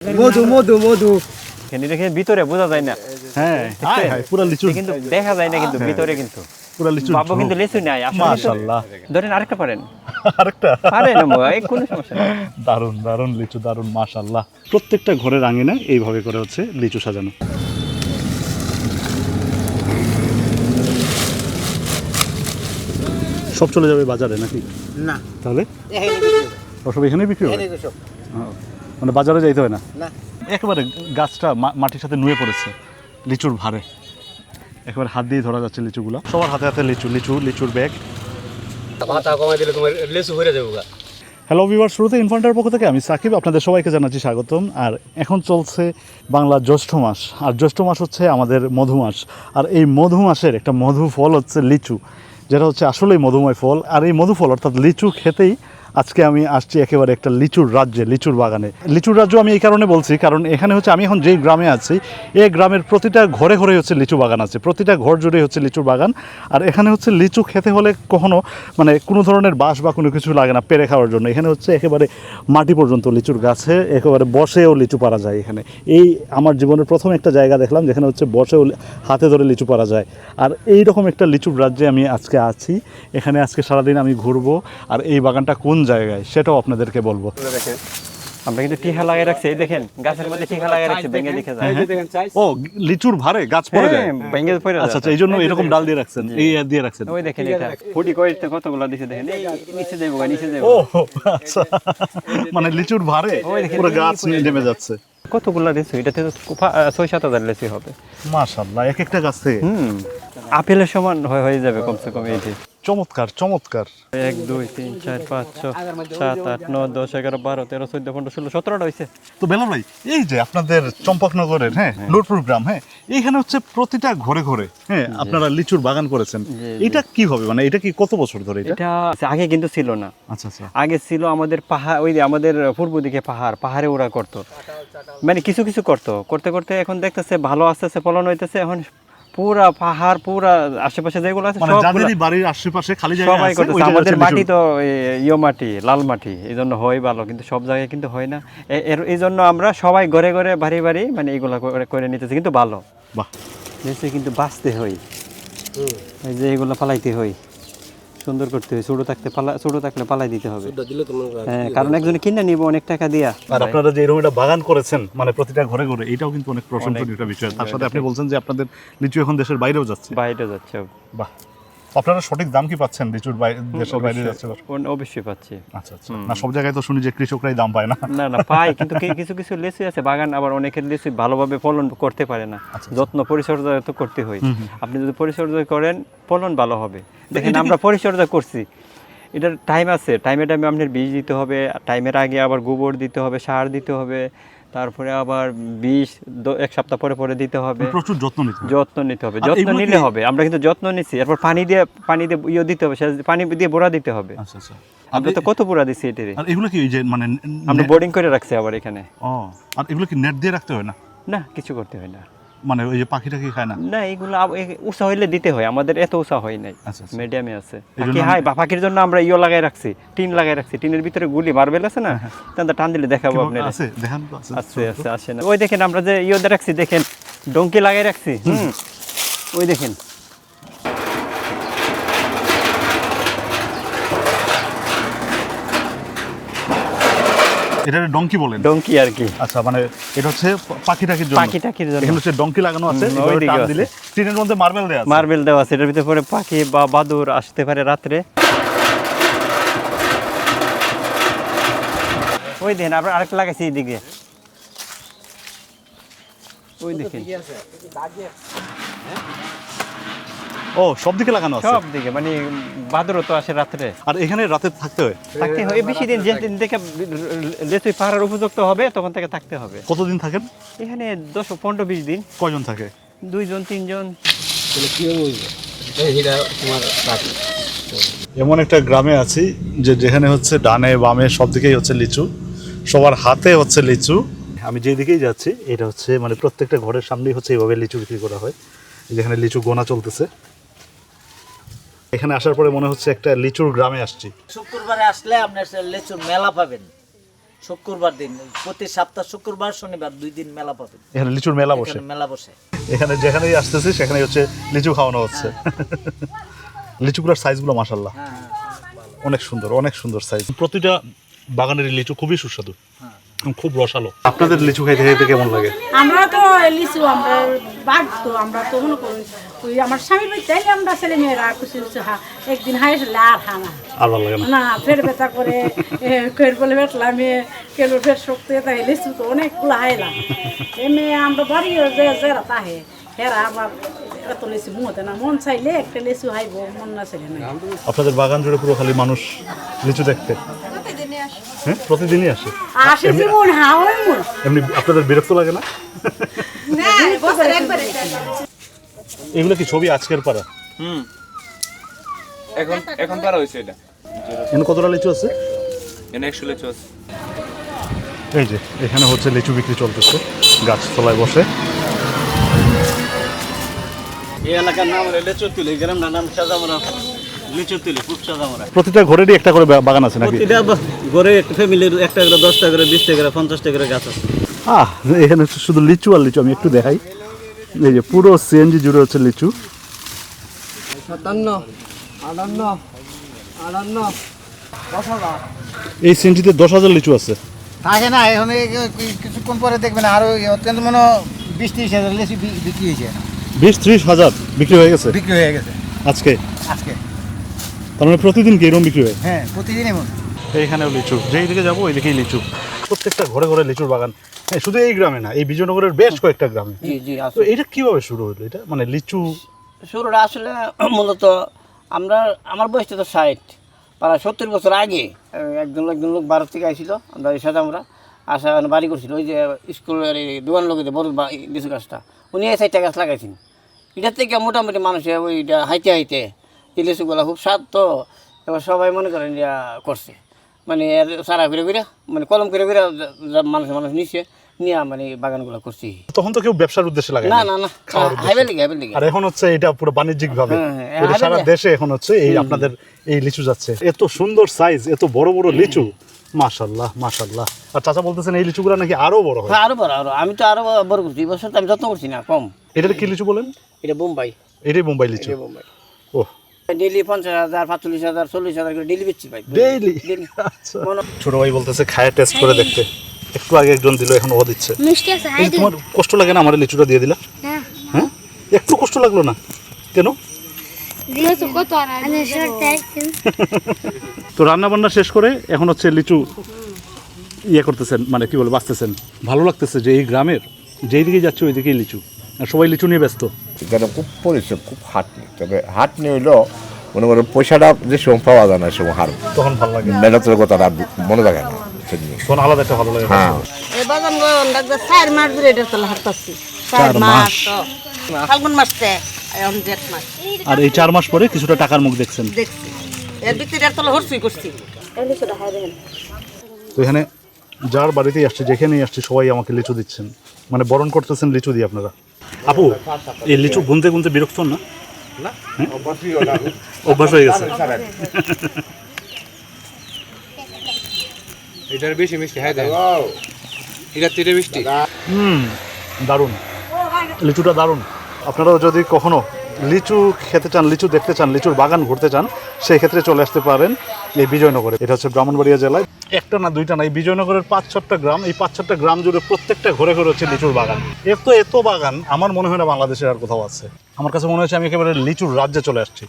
মধু মধু মধু। ভিতরে বোঝা যায় না। হ্যাঁ। পুরা লিচু কিন্তু দেখা যায় না কিন্তু ভিতরে কিন্তু। পুরা লিচু বাবু কিন্তু লেচু নাই মাশাআল্লাহ ধরেন আরেকটা পারেন। আরেকটা? পারেন এই কোনো সমস্যা নেই। দারুণ দারুণ লিচু দারুণ মাশাআল্লাহ প্রত্যেকটা ঘরের আঙিনা এইভাবে করে হচ্ছে লিচু সাজানো। সব চলে যাবে বাজারে নাকি? না। তাহলে? এখানে বিক্রি হবে। মানে বাজারে যাইতে হয় না? না। একেবারে গাছটা মা- মাটির সাথে নুয়ে পড়েছে লিচুর ভারে একেবারে হাত দিয়ে ধরা যাচ্ছে লিচুগুলো। সবার হাতে হাতে লিচু লিচু লিচুর ব্যাগ। মাথা কমাই দিলে তোমার লেসু হয়ে যাবে হ্যালো ভিউয়ার শুরুতে ইনফান্টার পক্ষ থেকে আমি সাকিব। আপনাদের সবাইকে জানাচ্ছি স্বাগতম। আর এখন চলছে বাংলা জ্যৈষ্ঠ মাস। আর জ্যৈষ্ঠ মাস হচ্ছে আমাদের মধু মাস। আর এই মধু মাসের একটা মধু ফল হচ্ছে লিচু। যেটা হচ্ছে আসলেই মধুময় ফল। আর এই মধু ফল অর্থাৎ লিচু খেতেই আজকে আমি আসছি একেবারে একটা লিচুর রাজ্যে, লিচুর বাগানে। লিচুর রাজ্য আমি এই কারণে বলছি, কারণ এখানে হচ্ছে আমি এখন যেই গ্রামে আছি, এই গ্রামের প্রতিটা ঘরে ঘরে হচ্ছে লিচু বাগান আছে, প্রতিটা ঘর জুড়ে হচ্ছে লিচুর বাগান। আর এখানে হচ্ছে লিচু খেতে হলে কখনো মানে কোনো ধরনের বাঁশ বা কোনো কিছু লাগে না পেরে খাওয়ার জন্য। এখানে হচ্ছে একেবারে মাটি পর্যন্ত লিচুর গাছে, একেবারে বসেও লিচু পারা যায় এখানে। এই আমার জীবনের প্রথম একটা জায়গা দেখলাম, যেখানে হচ্ছে বসেও হাতে ধরে লিচু পারা যায়। আর এই রকম একটা লিচুর রাজ্যে আমি আজকে আছি। এখানে আজকে সারাদিন আমি ঘুরবো, আর এই বাগানটা কোন জায়গায় সেটাও আপনাদেরকে বলব। আমরা কিন্তু টিহা লাগিয়ে রাখছি। এই দেখেন গাছের মধ্যে টিহা লাগিয়ে রাখছি ভেঙে দেখে যায়। ও লিচুর ভারে গাছ পড়ে যায়? হ্যাঁ, ভেঙে পড়ে আচ্ছা আচ্ছা এই জন্য এরকম ডাল দিয়ে রাখছেন? এই দিয়ে রাখছেন? ওই দেখেন এটা। ফুটি কইতে কতগুলো দিছে দেখেন। এই নিচে দেবো গা, নিচে দেবো ও আচ্ছা। মানে লিচুর ভারে পুরো গাছ নেমে যাচ্ছে। কতগুলো দিছে? এটাতে তো ছয় সাত হাজার লেচি হবে। মাশাআল্লাহ এক একটা গাছ? থেকে হুম। আপেলের সমান হয়ে হয়ে যাবে কমসে কম এই যে চমৎকার চমৎকার। এক দুই তিন চার পাঁচ ছ সাত আট নয় দশ এগারো বারো তেরো চোদ্দ পনেরো ষোলো সতেরোটা হয়েছে তো বেলাল ভাই এই যে আপনাদের চম্পকনগরের হ্যাঁ লোটপুর গ্রাম হ্যাঁ এইখানে হচ্ছে প্রতিটা ঘরে ঘরে হ্যাঁ আপনারা লিচুর বাগান করেছেন। এটা কি হবে? মানে এটা কি কত বছর ধরে এটা? এটা আগে কিন্তু ছিল না। আচ্ছা আচ্ছা। আগে ছিল আমাদের পাহাড় ওই আমাদের পূর্ব দিকে পাহাড় পাহাড়ে ওরা করতো। মানে কিছু কিছু করতো। করতে করতে এখন দেখতেছে ভালো আস্তে আস্তে ফলন হইতেছে এখন পুরা পাহাড় পুরা আশেপাশে যেগুলো আছে মানে যাদেরই বাড়ির আশেপাশে খালি জায়গা সবাই করতেছে। আমাদের মাটি তো ইয়ো মাটি লাল মাটি এই জন্য হয় ভালো কিন্তু সব জায়গায় কিন্তু হয় না। এর এই জন্য আমরা সবাই ঘরে ঘরে বাড়ি বাড়ি মানে এগুলো করে- নিতেছি কিন্তু ভালো। বাহ। কিন্তু বাঁচতে হয়। এই যে এগুলো পালাইতে হয়। সুন্দর করতে হবে ছোটো থাকতে পালা ছোটো থাকলে পালাই দিতে হবে। হ্যাঁ কারণ একজনে কিনে নিব অনেক টাকা দিয়া। আর আপনারা যে এরকম একটা বাগান করেছেন মানে প্রতিটা ঘরে ঘরে এটাও কিন্তু অনেক প্রশংসনীয় একটা বিষয়। তার সাথে আপনি বলছেন যে আপনাদের লিচু এখন দেশের বাইরেও যাচ্ছে। বাইরে যাচ্ছে। বাহ। আপনারা সঠিক দাম কি পাচ্ছেন লিচুর দেশের বাইরে যাচ্ছে অবশ্যই পাচ্ছি। আচ্ছা আচ্ছা। না সব জায়গায় তো শুনি যে কৃষকরাই দাম পায় না। না না পাই কিন্তু কিছু কিছু লিচু আছে বাগান আবার অনেকের লিচু ভালোভাবে ফলন করতে পারে না। যত্ন পরিচর্যা তো করতে হয়। আপনি যদি পরিচর্যা করেন ফলন ভালো হবে। দেখেন আমরা পরিচর্যা করছি। এটার টাইম আছে। টাইমে টাইমে আপনার বীজ দিতে হবে টাইমের আগে আবার গোবর দিতে হবে সার দিতে হবে। তারপরে আবার বিষ এক সপ্তাহ পরে পরে দিতে হবে। প্রচুর যত্ন নিতে যত্ন নিতে হবে। যত্ন নিলে হবে। আমরা কিন্তু যত্ন নিচ্ছি এরপর পানি দিয়ে পানি দিয়ে ইয়ে দিতে হবে। পানি দিয়ে বোড়া দিতে হবে। আচ্ছা আচ্ছা। আমরা তো কত বোড়া দিচ্ছি এটারে আর এগুলো কি যে মানে আমরা বোর্ডিং করে রাখছি আবার এখানে। ও আর এগুলো কি নেট দিয়ে রাখতে হয় না? না কিছু করতে হয় না। মানে ওই যে পাখিটা কি খায় না? না এগুলো উষা হইলে দিতে হয় আমাদের এত উষা হয় নাই আচ্ছা, আচ্ছা। মিডিয়ামে আছে। কি পাখি হাই বা পাখির জন্য আমরা ইয়ে লাগাই রাখছি টিন লাগাই রাখছি টিনের ভিতরে গুলি মার্বেল আছে না তাহলে টান দিলে দেখাবো আপনি আপনার আছে? দেখান তো, আছে আছে আছে আসে না। ওই দেখেন আমরা যে ইয়ে রাখছি দেখেন ডঙ্কি লাগাই রাখছি হুম। ওই দেখেন এটা ডঙ্কি বলেন। ডঙ্কি আর কি। আচ্ছা মানে এটা হচ্ছে পাখি টাকির জন্য। পাখি টাকির জন্য। এখানে হচ্ছে ডঙ্কি লাগানো আছে টান দিলে টিনের মধ্যে মার্বেল দেওয়া আছে। মার্বেল দেওয়া আছে এটার ভিতরে পরে পাখি বা বাদুর আসতে পারে রাত্রে। ওই দেখেন আমরা আরেকটা লাগাইছি এইদিকে। ওই দেখেন। ও সব দিকে লাগানো আছে? সব দিকে মানে বাদুরও তো আসে রাত্রে। আর এখানে রাতে থাকতে হয়? থাকতে হয় বেশি দিন যে দিন দেখে লেচুই পাহাড়ের উপযুক্ত হবে তখন থেকে থাকতে হবে। কতদিন থাকেন? এখানে দশ পনেরো বিশ দিন। কয়জন থাকে? দুইজন তিনজন। এমন একটা গ্রামে আছি যে যেখানে হচ্ছে ডানে বামে সব দিকেই হচ্ছে লিচু। সবার হাতে হচ্ছে লিচু। আমি যেদিকেই যাচ্ছি এটা হচ্ছে মানে প্রত্যেকটা ঘরের সামনেই হচ্ছে এইভাবে লিচু বিক্রি করা হয়। যেখানে লিচু গোনা চলতেছে। এখানে আসার পরে মনে হচ্ছে একটা লিচুর গ্রামে আসছি। শুক্রবারে আসলে আপনার সে লেচুর মেলা পাবেন। শুক্রবার দিন প্রতি সপ্তাহ শুক্রবার শনিবার দুই দিন মেলা পাবেন। এখানে লিচুর মেলা বসে। মেলা বসে। এখানে যেখানেই আসতেছি সেখানেই হচ্ছে লিচু খাওয়ানো হচ্ছে। লিচুগুলোর সাইজগুলো মাসাল্লাহ হ্যাঁ হ্যাঁ অনেক সুন্দর অনেক সুন্দর সাইজ প্রতিটা বাগানের লিচু খুবই সুস্বাদু। খুব রসালো। আপনাদের লিচু খাইতে খাইতে কেমন লাগে? আমরা তো লিচু আমরা বাঘ তো আমরা তো মনে করি ওই আমার স্বামীর বাড়িতে আইলে আমরা ছেলে মেয়েরা খুশি খুশি হা একদিন হাই আসলে আর হা না। আর ভালো লাগে না। না ফের ব্যথা করে কের বলে বেটলাম কেলো ফের শক্তি তাই লিচু তো অনেক অনেকগুলো হাইলাম এমনি আমরা বাড়ি যে যারা তাহে হেরা আবার এত লিচু মুহতে না মন চাইলে একটা লিচু হাইব মন না চাইলে না। আপনাদের বাগান জুড়ে পুরো খালি মানুষ লিচু দেখতে। হ্যাঁ? প্রতিদিনই আসে। মন এমনি আপনাদের বিরক্ত লাগে না? এগুলো কি ছবি আজকের পারা হুম। এখন এখন পারা হয়েছে এটা। এখানে কতটা লিচু আছে? এনে একশো লিচু আছে। এই যে এখানে হচ্ছে লিচু বিক্রি চলতেছে। গাছ তলায় বসে। এই এলাকার নাম হলো লেচুতুলি গ্রামটার নাম সাজামরা। প্রতিটা ঘরেরই একটা করে বাগান আছে নাকি? প্রতিটা ঘরে একটা ফ্যামিলির একটা করে দশটা করে বিশটা করে পঞ্চাশটা করে গাছ আছে। আহ এখানে শুধু লিচু আর লিচু আমি একটু দেখাই। এই যে পুরো সিএনজি জুড়ে হচ্ছে লিচু। সাতান্ন আটান্ন আটান্ন দশ হাজার। এই সিএনজিতে দশ হাজার লিচু আছে। থাকে না এখন কিছুক্ষণ পরে দেখবেন আরও অত্যন্ত মনে বিশ ত্রিশ হাজার লেচু বিক্রি হয়েছে। বিশ ত্রিশ হাজার বিক্রি হয়ে গেছে? বিক্রি হয়ে গেছে। আজকে? আজকে। তার মানে প্রতিদিন কি এরকম বিক্রি হয়? হ্যাঁ প্রতিদিন এমন। এইখানেও লিচু যেই দিকে যাব ওই দিকেই লিচু। প্রত্যেকটা ঘরে ঘরে লিচুর বাগান। হ্যাঁ শুধু এই গ্রামে না এই বিজয়নগরের বেশ কয়েকটা গ্রামে। জি জি তো আসলে এটা কীভাবে শুরু হলো এটা? মানে লিচু? শুরুটা আসলে মূলত আমরা আমার বয়সটা তো ষাট প্রায় সত্তর বছর আগে একজন একজন লোক ভারত থেকে আইছিল আমরা এই সাথে আমরা আসা মানে বাড়ি করছিল ওই যে স্কুলের এই দোকান লোকেদের বড় লিচু গাছটা। উনি এই সাইডটা গাছ লাগাইছেন। এটার থেকে মোটামুটি মানুষে ওইটা হাইতে হাইতে এই লিচুগুলো খুব স্বাদ তো। এবার সবাই মনে করেন যে করছে। মানে এর সারা ঘুরে ঘুরে মানে কলম করে ঘুরে মানুষ মানুষ নিচ্ছে নিয়ে মানে বাগানগুলো করছি। তখন তো কেউ ব্যবসার উদ্দেশ্যে লাগায় না না। না। হাইবে লিগে হাইবে লিগে আর এখন হচ্ছে এটা পুরো বাণিজ্যিক ভাবে হ্যাঁ, হ্যাঁ, এটা সারা দেশে এখন হচ্ছে এই আপনাদের এই লিচু যাচ্ছে। এত সুন্দর সাইজ এত বড় বড় লিচু। মাশাল্লাহ মাশাল্লাহ আর চাচা বলতেছেন এই লিচুগুলো নাকি আরও বড় হয়? হ্যাঁ আরও বড় আরও। আমি তো আরও বড় করছি। এবছর তো আমি যত্ন করছি না কম। এটার কি লিচু বলেন? এটা বোম্বাই। এটাই বোম্বাই লিচু। বোম্বাই। ও ডেলি পঞ্চাশ হাজার পাঁচচল্লিশ হাজার চল্লিশ হাজার করে ডেলি বেচছি ভাই। ডেইলি আচ্ছা। ছোট ভাই বলতেছে খায় টেস্ট করে দেখতে। একটু আগে একজন দিল এখন ও দিচ্ছে। তোমার কষ্ট লাগে না আমার লিচুটা দিয়ে দিলা? হ্যাঁ। হ্যাঁ? একটু কষ্ট লাগল না? কেন? তো রান্না বান্না শেষ করে এখন হচ্ছে লিচু ইয়ে করতেছেন মানে কি বলে বাঁচতেছেন। ভালো লাগতেছে যে এই গ্রামের যেই দিকে যাচ্ছে ওই দিকেই লিচু। সবাই লিচু নিয়ে ব্যস্ত। এখানে খুব পরিশ্রম খুব হাটনি। তবে হাটনি হইল মনে করেন পয়সাটা যে সময় পাওয়া যায় না সে সময় হার তখন ভালো লাগে। মেহনতের কথাটা মনে থাকে না তখন আলাদা একটা ভালো লাগে। হ্যাঁ। এই বাগান চার মাস ধরে এটা চলে হাঁটতাছি। চার মাস। ফাল্গুন মাসতে এখন জেঠ মাস। আর এই চার মাস পরে কিছুটা টাকার মুখ দেখছেন। দেখছি। এর ভিতরে আর তলে হরসুই করছি। তো এখানে যার বাড়িতেই আসছে যেখানেই আসছে সবাই আমাকে লিচু দিচ্ছেন। মানে বরণ করতেছেন লিচু দিয়ে আপনারা। আপু এই লিচু গুনতে গুনতে বিরক্ত হন না? হ্যাঁ? অভ্যাস হয়ে গেছে। এটার বেশি মিষ্টি হ্যাঁ এটা তিরে তীরে মিষ্টি হুম দারুণ লিচুটা দারুণ আপনারা যদি কখনো লিচু খেতে চান, লিচু দেখতে চান, লিচুর বাগান ঘুরতে চান, সেই ক্ষেত্রে চলে আসতে পারেন এই বিজয়নগরে। এটা হচ্ছে ব্রাহ্মণবাড়িয়া জেলায়। একটা না, দুইটা না, এই বিজয়নগরের পাঁচ ছটা গ্রাম, এই পাঁচ ছটা গ্রাম জুড়ে প্রত্যেকটা ঘরে ঘরে হচ্ছে লিচুর বাগান। এত এত বাগান, আমার মনে হয় না বাংলাদেশের আর কোথাও আছে। আমার কাছে মনে হচ্ছে আমি একেবারে লিচুর রাজ্যে চলে আসছি।